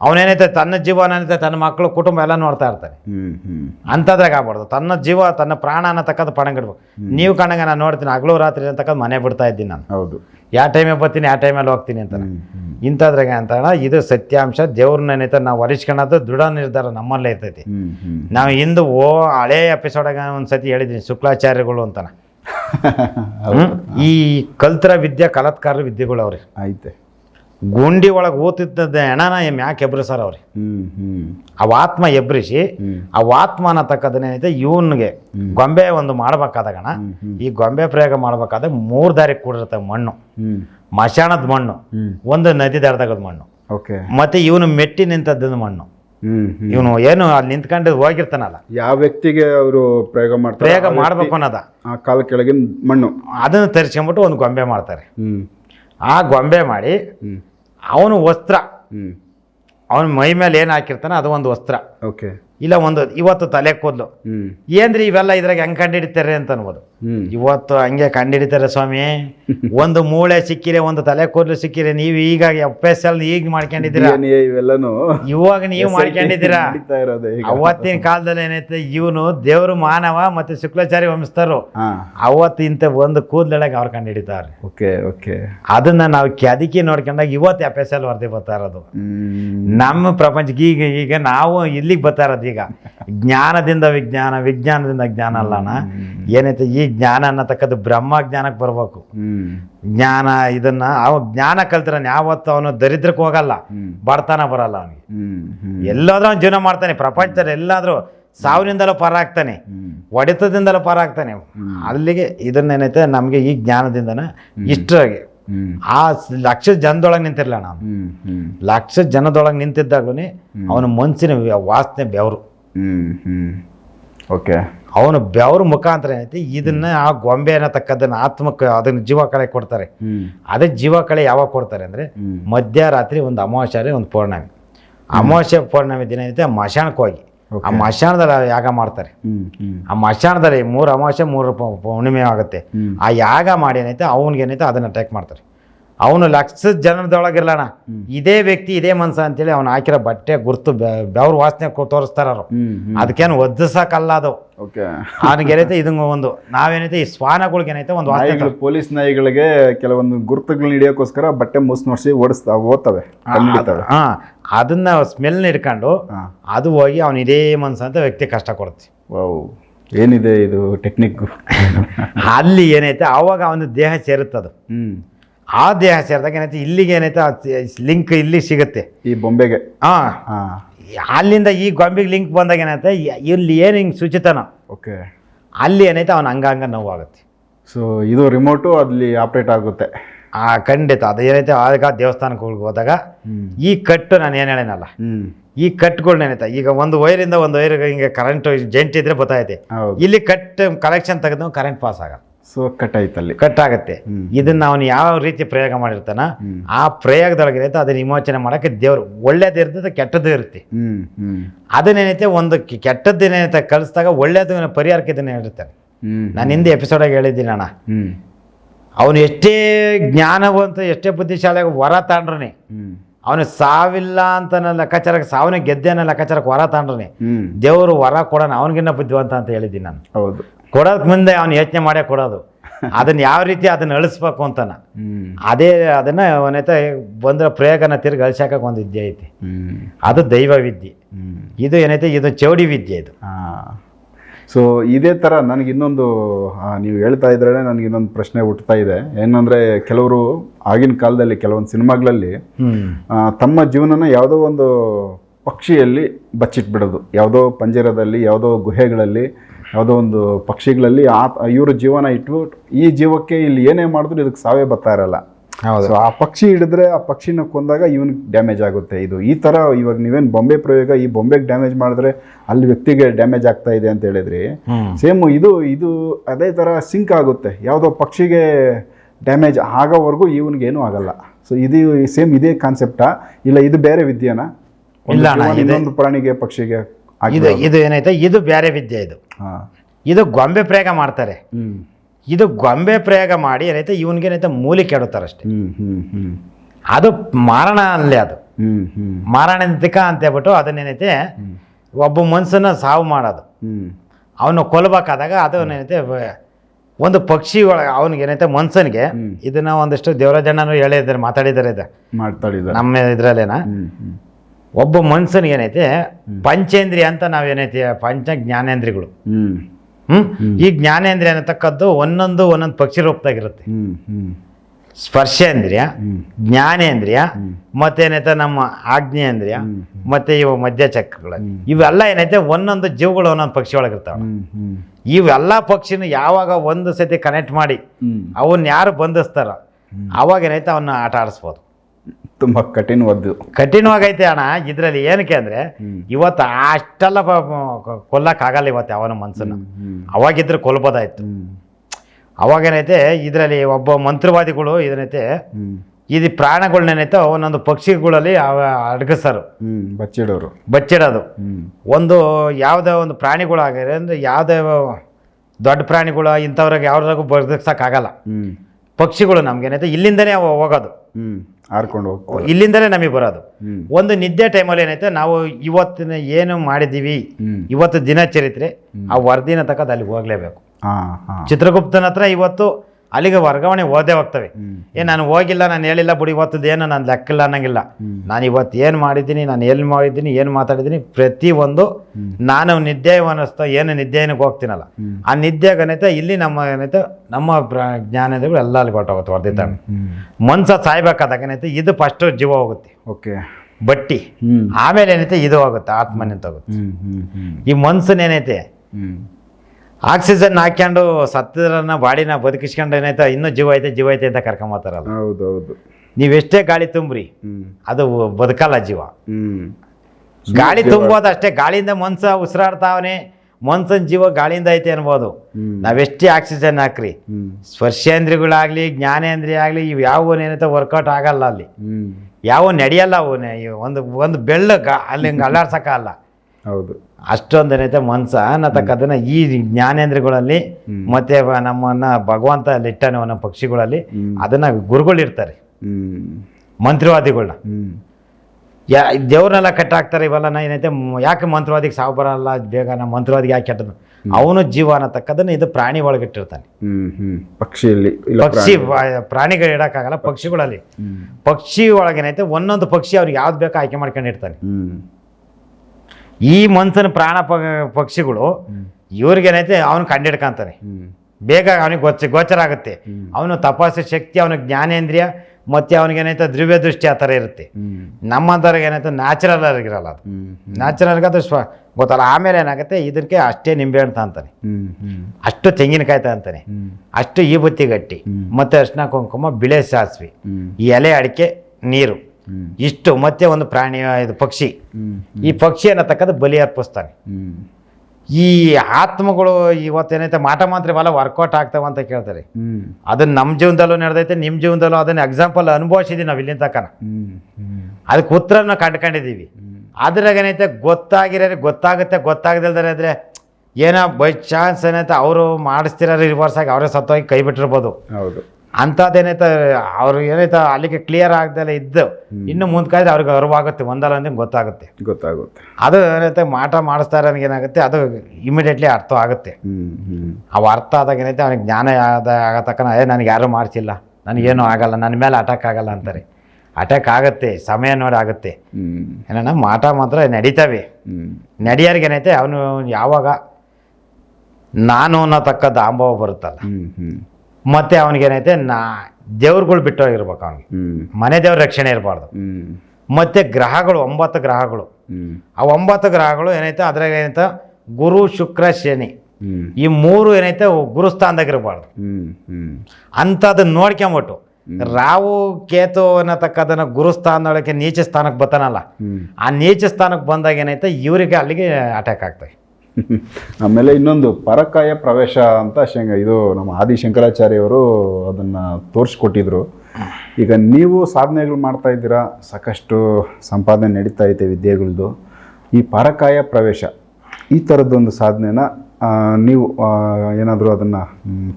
S2: ಅವನೇನೈತೆ ತನ್ನ ಜೀವನ ಏನೈತೆ ತನ್ನ ಮಕ್ಕಳು ಕುಟುಂಬ ಎಲ್ಲ ನೋಡ್ತಾ
S1: ಇರ್ತಾರೆ.
S2: ಅಂಥದ್ರಾಗ ಆಗ್ಬಾರ್ದು. ತನ್ನ ಜೀವ ತನ್ನ ಪ್ರಾಣ ಅನ್ನತಕ್ಕದ್ದು ಪಣಂಗಿಡ್ಬೇಕು ನೀವು ಕಣಂಗ ನಾನು ನೋಡ್ತೀನಿ ಹಗಲು ರಾತ್ರಿ ಅಂತಕ್ಕದ್ದು ಮನೆ ಬಿಡ್ತಾ ಇದ್ದೀನಿ ನಾನು.
S1: ಹೌದು.
S2: ಯಾವ ಟೈಮಿಗೆ ಬರ್ತೀನಿ ಯಾವ ಟೈಮಲ್ಲಿ ಹೋಗ್ತೀನಿ
S1: ಅಂತ
S2: ಇಂಥದ್ರಾಗ ಅಂತ ಇದು ಸತ್ಯಾಂಶ ದೇವ್ರನ್ನ ಏನೈತೆ ನಾವು ಒಲಿಸ್ಕೊಳ್ಳೋದು ದೃಢ ನಿರ್ಧಾರ ನಮ್ಮಲ್ಲೇ ಇರ್ತೈತಿ. ನಾವು ಹಿಂದೆ ಓ ಹಳೇ ಎಪಿಸೋಡಾಗ ಒಂದು ಸತಿ ಹೇಳಿದ್ದೀನಿ ಶುಕ್ಲಾಚಾರ್ಯಗಳು ಅಂತಾನೆ? ಈ ಕಲ್ತರ ವಿದ್ಯೆ ಕಲತ್ಕಾರ ವಿದ್ಯೆಗಳು ಅವ್ರಿ
S1: ಐತೆ
S2: ಗುಂಡಿ ಒಳಗೆ ಓತಿದ್ದ ಹೆಣನ ಮ್ಯಾಕ್ ಎಬ್ರಿಸಾರ ಅವ್ರಿ? ಅವ ಆತ್ಮ ಎಬ್ರಿಸಿ
S1: ಆ
S2: ಅವ ಆತ್ಮ ಅನ್ನತಕ್ಕದನ್ನೇನೈತೆ ಇವನ್ಗೆ ಗೊಂಬೆ ಒಂದು ಮಾಡ್ಬೇಕಾದಾಗಣ ಈ ಗೊಂಬೆ ಪ್ರಯೋಗ ಮಾಡ್ಬೇಕಾದ್ರೆ ಮೂರು ದಾರಿ ಕೂಡಿರುತ್ತೆ ಮಣ್ಣು. ಮಶಾಣದ ಮಣ್ಣು ಒಂದು ನದಿ ದಡದಾಗದ ಮಣ್ಣು.
S1: ಓಕೆ.
S2: ಮತ್ತೆ ಇವನು ಮೆಟ್ಟಿ ನಿಂತದ್ದ ಮಣ್ಣು. ಇವನು ಏನು ಅಲ್ಲಿ ನಿಂತ್ಕೊಂಡು ಹೋಗಿರ್ತಾನಲ್ಲ.
S1: ಯಾವ ವ್ಯಕ್ತಿಗೆ ಅವರು ಪ್ರಯೋಗ ಮಾಡ್ತಾರೆ
S2: ಪ್ರಯೋಗ ಮಾಡ್ಬೇಕು ಅನ್ನೋದ.
S1: ಆ ಕಾಲ ಕೆಳಗಿನ ಮಣ್ಣು.
S2: ಅದನ್ನು ತರಿಸ್ಕೊಂಬಿಟ್ಟು ಒಂದು ಗೊಂಬೆ ಮಾಡ್ತಾರೆ. ಆ ಗೊಂಬೆ ಮಾಡಿ ಅವನು ವಸ್ತ್ರ. ಅವನ ಮೈ ಮೇಲೆ ಏನು ಹಾಕಿರ್ತಾನೆ ಅದು ಒಂದು ವಸ್ತ್ರ.
S1: ಓಕೆ.
S2: ಇಲ್ಲ ಒಂದು ಇವತ್ತು ತಲೆ ಕೂದಲು. ಏನ್ರಿ ಇವೆಲ್ಲ ಇದ್ರಾಗ ಹೆಂಗೆ ಕಂಡಿಡಿತಾರೆ ಅಂತ ಅನ್ಬೋದು. ಇವತ್ತು ಹಂಗೆ ಕಂಡಿಡಿತಾರೆ ಸ್ವಾಮಿ. ಒಂದು ಮೂಳೆ ಸಿಕ್ಕಿರೆ ಒಂದು ತಲೆ ಕೂದಲು ಸಿಕ್ಕಿರೆ ನೀವು ಈಗ ಎಫ್ ಎಸ್ ಎಲ್ ಈಗ ಮಾಡ್ಕೊಂಡಿದ್ದೀರಾ?
S1: ಇವೆಲ್ಲನೂ
S2: ಇವಾಗ ನೀವು ಮಾಡ್ಕೊಂಡಿದ್ದೀರಾ? ಅವತ್ತಿನ ಕಾಲದಲ್ಲಿ ಏನೈತೆ ಇವನು ದೇವರು ಮಾನವ ಮತ್ತೆ ಶುಕ್ಲಾಚಾರಿ ವಂಶಸ್ಥರು.
S1: ಹಾ.
S2: ಅವತ್ತು ಇಂಥ ಒಂದು ಕೂದಲೊಳಗೆ ಅವ್ರು ಕಂಡಿಡಿತಾರೆ.
S1: Okay okay.
S2: ಅದನ್ನ ನಾವು ಕೆದಕಿ ನೋಡ್ಕೊಂಡಾಗ ಇವತ್ತು ಎಫ್ ಎಸ್ ಎಲ್ ವರದಿ ಬರ್ತಾ ಇರೋದು. ನಮ್ಮ ಪ್ರಪಂಚಕ್ಕೆ ಈಗ ಈಗ ನಾವು ಇಲ್ಲಿಗೆ ಬರ್ತಾ ಇರೋದು ಈಗ. ಜ್ಞಾನದಿಂದ ವಿಜ್ಞಾನ ವಿಜ್ಞಾನದಿಂದ ಜ್ಞಾನ ಅಲ್ಲಣ್ಣ ಏನೈತೆ ಈ ಜ್ಞಾನ ಅನ್ನತಕ್ಕದ್ದು ಬ್ರಹ್ಮ ಜ್ಞಾನಕ್ಕೆ ಬರಬೇಕು. ಜ್ಞಾನ ಇದನ್ನ ಅವ ಜ್ಞಾನ ಕಲ್ತಿರನ್ ಯಾವತ್ತು ಅವನು ದರಿದ್ರಕ್ಕೆ ಹೋಗಲ್ಲ ಬಡತನ ಬರಲ್ಲ ಅವನಿಗೆ. ಎಲ್ಲಾದ್ರೂ ಅವ್ನು ಜೀವನ ಮಾಡ್ತಾನೆ ಪ್ರಪಂಚದಲ್ಲಿ ಎಲ್ಲಾದ್ರೂ ಸಾವಿನಿಂದಲೂ ಪಾರಾಗ್ತಾನೆ ಒಡೆತದಿಂದಲೂ
S1: ಪಾರಾಗ್ತಾನೆ
S2: ಹೊಡೆತದಿಂದಲೂ ಪಾರ ಆಗ್ತಾನೆ ಅಲ್ಲಿಗೆ ಇದನ್ನೇನೈತೆ ನಮಗೆ ಈ ಜ್ಞಾನದಿಂದನ ಇಷ್ಟರಾಗಿ ಆ ಲಕ್ಷ ಜನದೊಳಗೆ ನಿಂತಿರ್ಲ ನಾನು ಲಕ್ಷ ಜನದೊಳಗೆ ನಿಂತಿದ್ದಾಗೂ ಅವನ ಮನಸ್ಸಿನ ವಾಸನೆ ಬೆವರು.
S1: ಓಕೆ
S2: ಅವನು ಬೆವ್ರ ಮುಖಾಂತರ ಏನೈತಿ? ಇದನ್ನ ಆ ಗೊಂಬೆ ಅನ್ನತಕ್ಕದನ್ನ ಆತ್ಮಕ್ಕೆ ಅದನ್ನ ಜೀವಕಳೆ ಕೊಡ್ತಾರೆ. ಅದೇ ಜೀವಕಳೆ ಯಾವಾಗ ಕೊಡ್ತಾರೆ ಅಂದ್ರೆ ಮಧ್ಯರಾತ್ರಿ ಒಂದು ಅಮಾವಾಸ್ಯೆ ಒಂದು ಪೌರ್ಣಮಿ. ಅಮಾವಾಸ್ಯೆ ಪೌರ್ಣಮಿ ದಿನ ಏನೈತೆ? ಆ ಮಶಾಣಕ್ಕೆ ಹೋಗಿ ಆ ಮಶಾಣದಲ್ಲಿ ಯಾಗ ಮಾಡ್ತಾರೆ. ಆ ಮಶಾಣದಲ್ಲಿ ಮೂರು ಅಮಾವಾಸ್ಯೆ ಮೂರು ಪೌರ್ಣಿಮೆ ಆಗುತ್ತೆ. ಆ ಯಾಗ ಮಾಡಿ ಏನೈತೆ? ಅವನಿಗೆ ಏನೈತೆ? ಅದನ್ನ ಅಟ್ಯಾಕ್ ಮಾಡ್ತಾರೆ. ಅವನು ಲಕ್ಷ ಜನದೊಳಗಿರ್ಲಣ ಇದೇ ವ್ಯಕ್ತಿ ಇದೇ ಮನ್ಸ ಅಂತೇಳಿ ಅವ್ನು ಹಾಕಿರೋ ಬಟ್ಟೆ ಗುರ್ತು ಬೆವ್ರ ವಾಸನೆ ತೋರಿಸ್ತಾರ ಅದಕ್ಕೇನು ಒದ್ದಿಸಕ್ಕಲ್ಲ ಅದು.
S1: ಓಕೆ.
S2: ಅವ್ನಿಗೆ ಏನೈತೆ? ಇದನ್ನ ಒಂದು ನಾವೇನೈತೆ? ಈ ಶ್ವಾನಗಳಿಗೆ ಏನೈತೆ? ಒಂದು ವಾಸನೆ
S1: ಪೊಲೀಸ್ ನಾಯಿಗಳಿಗೆ ಕೆಲವೊಂದು ಗುರುತುಗಳನ್ನ ಹಿಡಿಯೋಕೋಸ್ಕರ ಬಟ್ಟೆ ಮುಸ್ ನೋಡ್ಸಿ ಓಡಿಸ್ತಾ ಓದ್ತವೆ
S2: ಹಾ ಅದನ್ನ ಸ್ಮೆಲ್
S1: ಇಟ್ಕೊಂಡು
S2: ಅದು ಹೋಗಿ ಅವನು ಇದೇ ಮನ್ಸ ಅಂತ ವ್ಯಕ್ತಿ ಕಷ್ಟ ಕೊಡುತ್ತೆ.
S1: ವಾವ್. ಏನಿದೆ ಇದು ಟೆಕ್ನಿಕ್?
S2: ಅಲ್ಲಿ ಏನೈತೆ? ಅವಾಗ ಅವನ ದೇಹ ಸೇರುತ್ತದು.
S1: ಹ್ಮ್.
S2: ಆ ದೇಹ ಸೇರಿದಾಗ ಏನೈತೆ ಇಲ್ಲಿಗೆ ಏನೈತೆ ಲಿಂಕ್ ಇಲ್ಲಿ ಸಿಗುತ್ತೆ.
S1: ಈ ಬೊಂಬೆಗೆ.
S2: ಹಾಂ.
S1: ಹಾಂ.
S2: ಅಲ್ಲಿಂದ ಈ ಗೊಂಬೆಗೆ ಲಿಂಕ್ ಬಂದಾಗ ಏನೈತೆ ಇಲ್ಲಿ ಏನು ಹಿಂಗೆ ಸುಚಿತನ?
S1: ಓಕೆ.
S2: ಅಲ್ಲಿ ಏನೈತೆ ಅವನ ಅಂಗಾಂಗ ನೋವಾಗುತ್ತೆ.
S1: ಸೊ ಇದು ರಿಮೋಟು ಅಲ್ಲಿ ಆಪ್ರೇಟ್ ಆಗುತ್ತೆ.
S2: ಆ ಖಂಡಿತ. ಅದು ಏನೈತೆ ಆಗ ದೇವಸ್ಥಾನಕ್ಕೆ ಹೋಗಿ ಹೋದಾಗ ಈ ಕಟ್ಟು ನಾನು ಏನು ಹೇಳೇನಲ್ಲ? ಈ ಕಟ್ಗಳನ್ನ ಏನೈತೆ ಈಗ ಒಂದು ವೈರಿಂದ ಒಂದು ವೈರ್ ಹಿಂಗೆ ಕರೆಂಟ್ ಜೆಂಟ್ ಇದ್ರೆ ಗೊತ್ತಾಯ್ತೆ. ಇಲ್ಲಿ ಕಟ್ ಕಲೆಕ್ಷನ್ ತೆಗೆದು ಕರೆಂಟ್ ಪಾಸ್ ಆಗಲ್ಲ.
S1: ಸೊ ಕಟ್ ಆಯ್ತಲ್ಲಿ
S2: ಕಟ್ ಆಗುತ್ತೆ ಇದನ್ನ ಅವನು ಯಾವ ರೀತಿ ಪ್ರಯೋಗ ಮಾಡಿರ್ತಾನ? ಆ ಪ್ರಯೋಗದೊಳಗೆ ಏನೈತೆ? ಅದನ್ನ ವಿಮೋಚನೆ ಮಾಡಕ್ಕೆ ದೇವ್ರು ಒಳ್ಳೇದು ಇರ್ತದೆ ಕೆಟ್ಟದ್ದು ಇರುತ್ತೆ. ಅದನ್ನೇನೈತೆ ಒಂದು ಕೆಟ್ಟದ್ದು ಕೆಟ್ಟದ್ದೇನೈತೆ ಕಲಿಸಿದಾಗ ಒಳ್ಳೇದು ಪರಿಹಾರಕ್ಕೆ ಇದನ್ನ ಹೇಳಿರ್ತಾನೆ. ನಾನು ಹಿಂದೆ ಎಪಿಸೋಡಾಗಿ ಹೇಳಿದ್ದೀನಿ ಅಣ್ಣ. ಅವನು ಎಷ್ಟೇ ಜ್ಞಾನವಂತ ಎಷ್ಟೇ ಬುದ್ಧಿಶಾಲಿಯಾಗಿ ವರ ತಾಂಡ್ರನೆ ಅವನು ಸಾವಿಲ್ಲ ಅಂತ ಲೆಕ್ಕಾಚಾರಕ್ಕೆ ಸಾವಿನ ಗೆದ್ದೆ ಅನ್ನೋ ಲೆಕ್ಕಾಚಾರಕ್ಕೆ ವರ ತಾಂಡ್ರನೆ ದೇವರು ವರ ಕೊಡೋಣ ಅವನಿಗಿನ್ನ ಬುದ್ಧಿವಂತ ಅಂತ ಹೇಳಿದ್ದೀನಿ ನಾನು.
S1: ಹೌದು.
S2: ಕೊಡೋದಕ್ಕೆ ಮುಂದೆ ಅವನು ಯೋಚನೆ ಮಾಡೇ ಕೊಡೋದು. ಅದನ್ನು ಯಾವ ರೀತಿ ಅದನ್ನು ಅಳಿಸ್ಬೇಕು ಅಂತಾನ. ಅದೇ ಅದನ್ನು ಅವನೈತೆ ಬಂದ್ರೆ ಪ್ರಯೋಗನ ತಿರ್ಗಿ ಅಳಿಸಾಕ ಒಂದು ವಿದ್ಯೆ ಐತಿ ಅದು ದೈವ ವಿದ್ಯೆ. ಇದು ಏನೈತೆ? ಇದು ಚೌಡಿ ವಿದ್ಯೆ ಇದು.
S1: ಸೊ ಇದೇ ಥರ ನನಗೆ ಇನ್ನೊಂದು ನೀವು ಹೇಳ್ತಾ ಇದ್ರೆ ನನಗೆ ಇನ್ನೊಂದು ಪ್ರಶ್ನೆ ಹುಟ್ಟುತ್ತಾ ಇದೆ. ಏನಂದರೆ ಕೆಲವರು ಆಗಿನ ಕಾಲದಲ್ಲಿ ಕೆಲವೊಂದು ಸಿನಿಮಾಗಳಲ್ಲಿ ತಮ್ಮ ಜೀವನನ ಯಾವುದೋ ಒಂದು ಪಕ್ಷಿಯಲ್ಲಿ ಬಚ್ಚಿಟ್ಬಿಡೋದು. ಯಾವುದೋ ಪಂಜರದಲ್ಲಿ ಯಾವುದೋ ಗುಹೆಗಳಲ್ಲಿ ಯಾವುದೋ ಒಂದು ಪಕ್ಷಿಗಳಲ್ಲಿ ಆ ಇವರು ಜೀವನ ಇಟ್ಬಿಟ್ಟು ಈ ಜೀವಕ್ಕೆ ಇಲ್ಲಿ ಏನೇ ಮಾಡಿದ್ರು ಇದಕ್ಕೆ ಸಾವೇ ಬರ್ತಾ ಇರಲ್ಲ.
S2: ಹೌದು.
S1: ಸೊ ಆ ಪಕ್ಷಿ ಹಿಡಿದ್ರೆ ಆ ಪಕ್ಷಿನ ಕೊಂದಾಗ ಇವನಿಗೆ ಡ್ಯಾಮೇಜ್ ಆಗುತ್ತೆ. ಇದು ಈ ಥರ ಇವಾಗ ನೀವೇನು ಬೊಂಬೆ ಪ್ರಯೋಗ ಈ ಬೊಂಬೆಗೆ ಡ್ಯಾಮೇಜ್ ಮಾಡಿದ್ರೆ ಅಲ್ಲಿ ವ್ಯಕ್ತಿಗೆ ಡ್ಯಾಮೇಜ್ ಆಗ್ತಾ ಇದೆ ಅಂತ ಹೇಳಿದ್ರಿ. ಸೇಮ್ ಇದು ಇದು ಅದೇ ಥರ ಸಿಂಕ್ ಆಗುತ್ತೆ. ಯಾವುದೋ ಪಕ್ಷಿಗೆ ಡ್ಯಾಮೇಜ್ ಆಗೋವರೆಗೂ ಇವನಿಗೇನೂ ಆಗಲ್ಲ. ಸೊ ಇದು ಸೇಮ್ ಇದೇ ಕಾನ್ಸೆಪ್ಟಾ ಇಲ್ಲ ಇದು ಬೇರೆ ವಿದ್ಯೆನಾ. ಇನ್ನೊಂದು ಪ್ರಾಣಿಗೆ ಪಕ್ಷಿಗೆ
S2: ಇದು ಇದು ಏನೈತೆ ಇದು ಬೇರೆ ವಿದ್ಯೆ ಇದು. ಇದು ಗೊಂಬೆ ಪ್ರಯೋಗ ಮಾಡ್ತಾರೆ. ಇದು ಗೊಂಬೆ ಪ್ರಯೋಗ ಮಾಡಿ ಏನೈತೆ ಇವನಿಗೇನೈತೆ ಮೂಲಿ ಕೆಡುತ್ತಾರೆ ಅಷ್ಟೇ.
S1: ಹ್ಞೂ ಹ್ಞೂ ಹ್ಞೂ
S2: ಅದು ಮಾರಣ ಅಲ್ಲೇ ಅದು. ಮಾರಣಾಂತಿಕ ಅಂತ ಹೇಳ್ಬಿಟ್ಟು ಅದನ್ನೇನೈತೆ ಒಬ್ಬ ಮನ್ಸನ್ನ ಸಾವು ಮಾಡೋದು. ಅವನು ಕೊಲ್ಬೇಕಾದಾಗ ಅದು ಏನೈತೆ ಒಂದು ಪಕ್ಷಿ ಒಳಗೆ ಅವನಿಗೆ ಏನೈತೆ ಮನ್ಸನಿಗೆ. ಇದನ್ನ ಒಂದಿಷ್ಟು ದೇವರಾಜಣ್ಣನು ಹೇಳಿದ್ದಾರೆ ಮಾತಾಡಿದ್ದಾರೆ ಇದೆ. ನಮ್ಮ ಇದ್ರಲ್ಲೇನ? ಒಬ್ಬ ಮನುಷ್ಯನಿಗೆ ಏನೈತೆ? ಪಂಚೇಂದ್ರಿಯ ಅಂತ ನಾವೇನೈತಿ? ಪಂಚ ಜ್ಞಾನೇಂದ್ರಿಗಳು
S1: ಹ್ಞೂ
S2: ಹ್ಮ್. ಈ ಜ್ಞಾನೇಂದ್ರಿಯ ಅನ್ನತಕ್ಕದ್ದು ಒಂದೊಂದು ಒಂದೊಂದು ಪಕ್ಷಿ ರೂಪದಾಗಿರುತ್ತೆ ಸ್ಪರ್ಶೇಂದ್ರಿಯ ಜ್ಞಾನೇಂದ್ರಿಯ ಮತ್ತೇನೈತೆ ನಮ್ಮ ಆಗ್ನೇಂದ್ರಿಯ ಮತ್ತೆ ಇವು ಮಧ್ಯಚಕ್ರಗಳು. ಇವೆಲ್ಲ ಏನೈತೆ? ಒಂದೊಂದು ಜೀವಗಳು ಒಂದೊಂದು ಪಕ್ಷಿ ಒಳಗಿರ್ತಾವೆ ಇವೆಲ್ಲ ಪಕ್ಷಿನ ಯಾವಾಗ ಒಂದು ಸತಿ ಕನೆಕ್ಟ್ ಮಾಡಿ ಅವನ್ನ ಯಾರು ಬಂಧಿಸ್ತಾರ ಅವಾಗ ಏನೈತೆ? ಅವನ್ನ ಆಟ ಆಡಿಸ್ಬೋದು.
S1: ತುಂಬಾ ಕಠಿಣವಾದ್ದು.
S2: ಕಠಿಣವಾಗೈತೆ ಅಣ್ಣ ಇದರಲ್ಲಿ ಏನಕ್ಕೆ ಅಂದರೆ. ಇವತ್ತು ಅಷ್ಟೆಲ್ಲ ಕೊಲ್ಲಕ್ಕಾಗಲ್ಲ ಇವತ್ತು ಯಾವನ ಮನ್ಸನ್ನ. ಅವಾಗಿದ್ರೆ ಕೊಲ್ಬೋದಾಯ್ತು. ಅವಾಗೇನೈತೆ ಇದರಲ್ಲಿ ಒಬ್ಬ ಮಂತ್ರವಾದಿಗಳು ಇದನ್ನೈತೆ ಇದು ಪ್ರಾಣಗಳನ್ನೇನೈತೆ ಒಂದೊಂದು ಪಕ್ಷಿಗಳಲ್ಲಿ ಅಡಗಿಸ್ತಾರೆ
S1: ಬಚ್ಚಿಡೋರು.
S2: ಬಚ್ಚಿಡೋದು. ಒಂದು ಯಾವುದೇ ಒಂದು ಪ್ರಾಣಿಗಳಾಗಿದ್ರೆ ಅಂದರೆ ಯಾವುದೇ ದೊಡ್ಡ ಪ್ರಾಣಿಗಳು ಇಂಥವ್ರಿಗೆ ಯಾವ್ದಾಗೂ ಬದುಕ್ಸೋಕ್ಕಾಗಲ್ಲ.
S1: ಆಗಲ್ಲ
S2: ಪಕ್ಷಿಗಳು ನಮ್ಗೇನೈತೆ ಇಲ್ಲಿಂದನೇ ಹೋಗೋದು.
S1: ಹಾರ್ಕೊಂಡು ಹೋಗ್ತೀವಿ
S2: ಇಲ್ಲಿಂದಲೇ ನಮಗೆ ಬರೋದು. ಒಂದು ನಿದ್ದೆ ಟೈಮಲ್ಲಿ ಏನೈತೆ ನಾವು ಇವತ್ತಿನ ಏನು ಮಾಡಿದ್ದೀವಿ ಇವತ್ತು ದಿನಚರಿತ್ರೆ ಆ ವರದಿನ ತಕ್ಕದ ಅಲ್ಲಿಗೆ ಹೋಗ್ಲೇಬೇಕು. ಚಿತ್ರಗುಪ್ತನ ಹತ್ರ ಇವತ್ತು ಅಲ್ಲಿಗೆ ವರ್ಗಾವಣೆ ಹೋದೇ ಹೋಗ್ತವೆ. ಏ ನಾನು ಹೋಗಿಲ್ಲ ನಾನು ಹೇಳಿಲ್ಲ ಬಿಡಿ ಇವತ್ತದ್ದು ಏನು? ನಾನು ಲೆಕ್ಕಿಲ್ಲ ಅನ್ನಂಗಿಲ್ಲ. ನಾನು ಇವತ್ತು ಏನು ಮಾಡಿದ್ದೀನಿ ನಾನು ಎಲ್ಲಿ ಮಾಡಿದ್ದೀನಿ ಏನು ಮಾತಾಡಿದ್ದೀನಿ ಪ್ರತಿಯೊಂದು ನಾನು ನಿದ್ದೆ ಅನ್ನಿಸ್ತಾ ಏನು ನಿದ್ದೆನಿಗೆ ಹೋಗ್ತೀನಲ್ಲ. ಆ ನಿದ್ದೆ ಗಣಿತ ಇಲ್ಲಿ ನಮ್ಮ ಏನೈತೆ ನಮ್ಮ ಜ್ಞಾನದಗಳು ಜ್ಞಾನಗಳು ಎಲ್ಲ ಅಲ್ಲಿ ಹೊರಟೋಗುತ್ತೆ
S1: ವರ್ಧಿತ
S2: ಮನ್ಸ ಸಾಯ್ಬೇಕಾದಾಗ ಏನೈತೆ ಇದು ಫಸ್ಟು ಜೀವ ಹೋಗುತ್ತೆ.
S1: ಓಕೆ.
S2: ಬಟ್ಟಿ ಆಮೇಲೆ ಏನೈತೆ ಇದು ಹೋಗುತ್ತೆ ಆತ್ಮನ ಹೋಗುತ್ತೆ. ಈ
S1: ಮನ್ಸನ್ನೇನೈತೆ?
S2: ಆಕ್ಸಿಜನ್ ಹಾಕ್ಕೊಂಡು ಸತ್ತರನ್ನ ಬಾಡಿನ ಬದುಕಿಸ್ಕೊಂಡು ಏನೈತೆ ಇನ್ನೂ ಜೀವ ಐತೆ ಜೀವ ಐತೆ ಅಂತ ಕರ್ಕೊಂಬತ್ತಾರಲ್ಲ
S1: ಹೌದು ಹೌದು.
S2: ನೀವೆಷ್ಟೇ ಗಾಳಿ ತುಂಬ್ರಿ ಅದು ಬದುಕಲ್ಲ ಜೀವ. ಗಾಳಿ ತುಂಬೋದು ಅಷ್ಟೇ ಗಾಳಿಯಿಂದ ಮನ್ಸ ಉಸಿರಾಡ್ತಾವನೆ ಮನ್ಸನ್ ಜೀವ ಗಾಳಿಯಿಂದ ಐತೆ ಅನ್ಬೋದು. ನಾವೆಷ್ಟೇ ಆಕ್ಸಿಜನ್ ಹಾಕ್ರಿ ಸ್ಪರ್ಶೇಂದ್ರಿಗಳಾಗ್ಲಿ ಜ್ಞಾನೇಂದ್ರಿಯ ಆಗಲಿ ಇವು ಯಾವ ಏನೈತೆ ವರ್ಕೌಟ್ ಆಗಲ್ಲ ಅಲ್ಲಿ. ಯಾವ ನಡೆಯಲ್ಲ ಅವನೇ ಒಂದು ಒಂದು ಬೆಳ್ಳ ಅಲ್ಲಿ ಹಿಂಗೆ ಅಲ್ಲಾಡ್ಸಕ್ಕಲ್ಲ
S1: ಹೌದು.
S2: ಅಷ್ಟೊಂದು ಏನೈತೆ ಮನ್ಸ ಅನ್ನತಕ್ಕದನ್ನ ಈ ಜ್ಞಾನೇಂದ್ರಗಳಲ್ಲಿ ಮತ್ತೆ ನಮ್ಮನ್ನ ಭಗವಂತ ಲಿಟ್ಟನೋ ಅನ್ನೋ ಪಕ್ಷಿಗಳಲ್ಲಿ ಅದನ್ನ ಗುರುಗಳಿರ್ತಾರೆ
S1: ಇರ್ತಾರೆ.
S2: ಮಂತ್ರವಾದಿಗಳನ್ನ ಯಾ ದೇವ್ರನ್ನೆಲ್ಲ ಕಟ್ಟಾಕ್ತಾರೆ ಇವೆಲ್ಲ ನಾ ಏನೈತೆ ಯಾಕೆ ಮಂತ್ರವಾದಿಗೆ ಸಾವು ಬರಲ್ಲ ಬೇಗ ನಮ್ಮ ಮಂತ್ರವಾದಿಗೆ ಯಾಕೆ ಕೆಟ್ಟದ್ದು? ಅವನು ಜೀವ ಅನ್ನತಕ್ಕದನ್ನ ಇದು ಪ್ರಾಣಿ ಒಳಗಿಟ್ಟಿರ್ತಾನೆ.
S1: ಪಕ್ಷಿಯಲ್ಲಿ
S2: ಪಕ್ಷಿ ಪ್ರಾಣಿಗಳು ಇಡಕ್ಕಾಗಲ್ಲ ಪಕ್ಷಿಗಳಲ್ಲಿ. ಪಕ್ಷಿ ಒಳಗೇನೈತೆ ಒಂದೊಂದು ಪಕ್ಷಿ ಅವ್ರಿಗೆ ಯಾವ್ದು ಬೇಕೋ ಆಯ್ಕೆ ಮಾಡ್ಕೊಂಡಿರ್ತಾನೆ ಈ ಮನ್ಸನ್ ಪ್ರಾಣ ಪ- ಪಕ್ಷಿಗಳು ಇವ್ರಿಗೇನೈತೆ ಅವನು ಕಂಡಿಡ್ಕೊಂತಾನೆ ಬೇಗ ಅವನಿಗೆ ಗೋಚ ಗೋಚರ ಆಗುತ್ತೆ ಅವನು ತಪಾಸೆ ಶಕ್ತಿ ಅವನ ಜ್ಞಾನೇಂದ್ರಿಯ ಮತ್ತೆ ಅವನಿಗೇನೈತೆ ದ್ರವ್ಯ ದೃಷ್ಟಿ ಆ ಥರ ಇರುತ್ತೆ. ನಮ್ಮಂಥವ್ರಿಗೆ ಏನೈತೆ ನ್ಯಾಚುರಲ್ ಆಗಿರಲ್ಲ ಅದು.
S1: ನ್ಯಾಚುರಲ್
S2: ನ್ಯಾಚುರಲ್ಗೆ ಅದು ಸ್ವ ಗೊತ್ತಲ್ಲ ಆಮೇಲೆ ಏನಾಗುತ್ತೆ ಇದಕ್ಕೆ ಅಷ್ಟೇ ನಿಂಬೆ ಅಂತ ಅಂತಾನೆ ಅಷ್ಟು ತೆಂಗಿನಕಾಯಿ ಅಂತಾನೆ ಅಷ್ಟು ಈ ಬುತ್ತಿ ಗಟ್ಟಿ ಮತ್ತೆ ಅರ್ಶಿನ ಕುಂಕುಮ ಬಿಳೆ ಸಾಸಿವೆ. ಈ ಎಲೆ ಅಡಿಕೆ ನೀರು. ಇಷ್ಟು ಮತ್ತೆ ಒಂದು ಪ್ರಾಣಿ ಇದು ಪಕ್ಷಿ. ಈ ಪಕ್ಷಿ ಅನ್ನತಕ್ಕದ್ದು ಬಲಿ ಅರ್ಪಿಸ್ತಾನೆ. ಈ ಆತ್ಮಗಳು ಇವತ್ತೇನೈತೆ ಮಾಟ ಮಾತ್ರ ಇವೆಲ್ಲ ವರ್ಕೌಟ್ ಆಗ್ತಾವ ಅಂತ ಕೇಳ್ತಾರೆ. ಅದನ್ನ ನಮ್ಮ ಜೀವನದಲ್ಲೂ ನಡೆದೈತೆ ನಿಮ್ಮ ಜೀವನದಲ್ಲೂ ಅದನ್ನ ಎಕ್ಸಾಂಪಲ್ ಅನುಭವಿಸಿದೀವಿ ನಾವು ಇಲ್ಲಿಂದ
S1: ತಕ್ಕನ
S2: ಅದಕ್ಕೆ ಉತ್ತರನ ಕಂಡ್ಕೊಂಡಿದ್ದೀವಿ. ಅದ್ರಾಗ ಏನೈತೆ ಗೊತ್ತಾಗಿರೋರೆ ಗೊತ್ತಾಗುತ್ತೆ ಗೊತ್ತಾಗದಿಲ್ದರೆ ಅಂದರೆ ಏನೋ ಬೈ ಚಾನ್ಸ್ ಏನೈತೆ ಅವರು ಮಾಡಿಸ್ತಿರೋ ರಿವರ್ಸ್ ಆಗಿ ಅವರೇ ಸತ್ತೋಗಿ ಕೈ ಬಿಟ್ಟಿರ್ಬೋದು.
S1: ಹೌದು.
S2: ಅಂಥದ್ದೇನೈತೆ ಅವ್ರು ಏನೈತ ಅಲ್ಲಿಗೆ ಕ್ಲಿಯರ್ ಆಗ್ದಲೇ ಇದ್ದು ಇನ್ನು ಮುಂದೆ ಮುಂದ್ಕಾಯ್ದು ಅವ್ರಿಗೆ ಅರಿವಾಗುತ್ತೆ ಒಂದಲ್ಲ ಅಂದ್ರೆ ಗೊತ್ತಾಗುತ್ತೆ.
S1: ಗೊತ್ತಾಗುತ್ತೆ.
S2: ಅದು ಏನೈತೆ ಮಾಟ ಮಾಡಿಸ್ತಾ ಇರೋನಿಗೆ ಏನಾಗುತ್ತೆ ಅದು ಇಮಿಡಿಯೇಟ್ಲಿ ಅರ್ಥ ಆಗುತ್ತೆ. ಅವು ಅರ್ಥ ಆದಾಗ ಏನೈತೆ ಅವ್ನಿಗೆ ಜ್ಞಾನ ಆದ ಆಗತಕ್ಕನ ಏ ನನಗೆ ಯಾರೂ ಮಾಡಿಸಿಲ್ಲ ನನಗೇನು ಆಗಲ್ಲ ನನ್ನ ಮೇಲೆ ಅಟ್ಯಾಕ್ ಆಗಲ್ಲ ಅಂತಾರೆ. ಅಟ್ಯಾಕ್ ಆಗುತ್ತೆ ಸಮಯ ನೋಡಿ ಆಗುತ್ತೆ. ಏನನ್ನ ಮಾಟ ಮಾತ್ರ ನಡೀತಾವೆ. ನಡಿಯೋರಿಗೆ ಏನೈತೆ ಅವನು ಯಾವಾಗ ನಾನು ಅನ್ನತಕ್ಕದ್ದು ದಾಂಬವ ಬರುತ್ತಲ್ಲ. ಮತ್ತೆ ಅವನಿಗೇನೈತೆ ನಾ ದೇವ್ರುಗಳು ಬಿಟ್ಟೋಗಿರ್ಬೇಕು ಅವನಿಗೆ. ಮನೆ ದೇವ್ರ ರಕ್ಷಣೆ ಇರಬಾರ್ದು. ಮತ್ತೆ ಗ್ರಹಗಳು ಒಂಬತ್ತು ಗ್ರಹಗಳು. ಆ ಒಂಬತ್ತು ಗ್ರಹಗಳು ಏನೈತೆ ಅದ್ರಾಗ ಏನೈತೆ ಗುರು ಶುಕ್ರ ಶನಿ. ಈ ಮೂರು ಏನೈತೆ ಗುರುಸ್ಥಾನದಾಗ ಇರಬಾರ್ದು. ಅಂಥದನ್ನ ನೋಡ್ಕೊಂಬಿಟ್ಟು ರಾವು ಕೇತು ಅನ್ನತಕ್ಕದನ್ನ ಗುರುಸ್ಥಾನದೊಳಗೆ ನೀಚ ಸ್ಥಾನಕ್ಕೆ ಬರ್ತಾನಲ್ಲ ಆ ನೀಚ ಸ್ಥಾನಕ್ಕೆ ಬಂದಾಗ ಏನೈತೆ ಇವರಿಗೆ ಅಲ್ಲಿಗೆ ಅಟ್ಯಾಕ್ ಆಗ್ತವೆ
S1: ಆಮೇಲೆ ಇನ್ನೊಂದು ಪರಕಾಯ ಪ್ರವೇಶ ಅಂತ ಶಂಗ ಇದು ನಮ್ಮ ಆದಿ ಶಂಕರಾಚಾರ್ಯವರು ಅದನ್ನು ತೋರಿಸ್ಕೊಟ್ಟಿದ್ರು. ಈಗ ನೀವು ಸಾಧನೆಗಳು ಮಾಡ್ತಾ ಇದ್ದೀರಾ ಸಾಕಷ್ಟು ಸಂಪಾದನೆ ನಡೀತಾ ಐತೆ ವಿದ್ಯೆಗಳದ್ದು ಈ ಪರಕಾಯ ಪ್ರವೇಶ ಈ ಥರದ್ದೊಂದು ಸಾಧನೆನ ನೀವು ಏನಾದರೂ ಅದನ್ನು